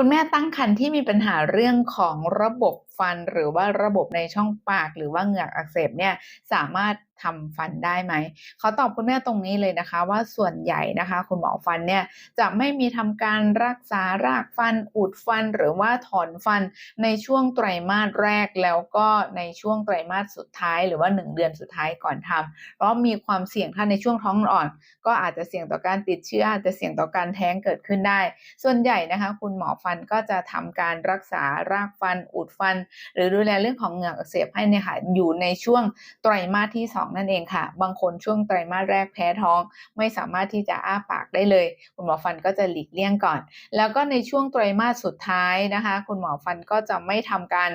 คุณแม่ตั้งครรภ์ที่มีปัญหาเรื่องของระบบฟัน หรือว่าระบบในช่องปาก หรือว่าเหงือกอักเสบเนี่ยสามารถ ทำฟันได้ไหมเขาตอบคุณแม่ตรงนี้เลยนะคะว่าส่วนใหญ่นะคะ คุณหมอฟันเนี่ยจะไม่มีทำการรักษารากฟันอุดฟันหรือว่าถอนฟันในช่วงไตรมาสแรกแล้วก็ในช่วงไตรมาสสุดท้าย หรือว่า 1 เดือนสุดท้ายก่อนทำเพราะมีความเสี่ยงถ้าในช่วงท้องอ่อน ก็อาจจะเสี่ยงต่อการติดเชื้ออาจจะเสี่ยงต่อการแท้งเกิดขึ้นได้ ส่วนใหญ่นะคะ คุณหมอฟันก็จะทำการรักษารากฟันอุดฟัน หรือดูแลเรื่องของเหงือกอักเสบให้เนี่ยค่ะอยู่ในช่วงไตรมาสที่ 2นั่นเองค่ะ บางคนช่วงไตรมาสแรกแพ้ท้อง ไม่สามารถที่จะอ้าปากได้เลย คุณหมอฟันก็จะหลีกเลี่ยงก่อน แล้วก็ในช่วงไตรมาสสุดท้ายนะคะ คุณหมอฟันก็จะไม่ทำการ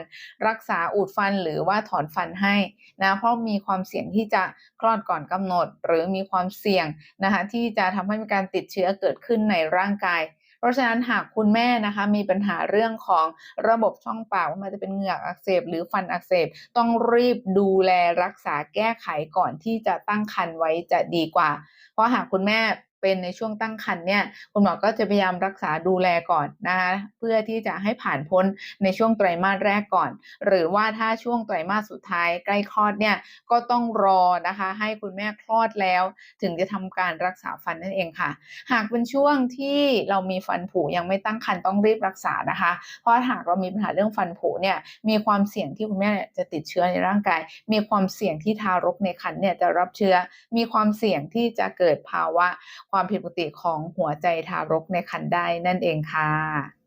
รักษาอุดฟันหรือว่าถอนฟันให้นะเพราะมีความเสี่ยงที่จะคลอดก่อนกำหนด หรือมีความเสี่ยงนะคะที่จะทำให้มีการติดเชื้อเกิดขึ้นในร่างกาย เพราะฉะนั้นหากคุณแม่นะคะมีปัญหาเรื่องของระบบช่องปากว่ามันจะเป็นเหงือกอักเสบ หรือฟันอักเสบ ต้องรีบดูแลรักษาแก้ไขก่อนที่จะตั้งครรภ์ไว้จะดีกว่า เพราะหากคุณแม่ เป็นในช่วงตั้งครรภ์เนี่ยคุณหมอก็จะพยายามรักษาดูแลก่อนนะคะเพื่อที่จะให้ผ่านพ้นในช่วงไตรมาสแรกก่อน หรือว่าถ้าช่วงไตรมาสสุดท้ายใกล้คลอดเนี่ยก็ต้องรอนะคะให้คุณแม่คลอดแล้ว ถึงจะทำการรักษาฟันนั่นเองค่ะ หากเป็นช่วงที่เรามีฟันผุยังไม่ตั้งครรภ์ต้องรีบรักษานะคะ เพราะหากเรามีปัญหาเรื่องฟันผุเนี่ยมีความเสี่ยงที่คุณแม่จะติดเชื้อในร่างกาย มีความเสี่ยงที่ทารกในครรภ์เนี่ยจะรับเชื้อ มีความเสี่ยงที่จะเกิดภาวะความผิดปกติของหัวใจทารกในครรภ์ได้นั่นเองค่ะ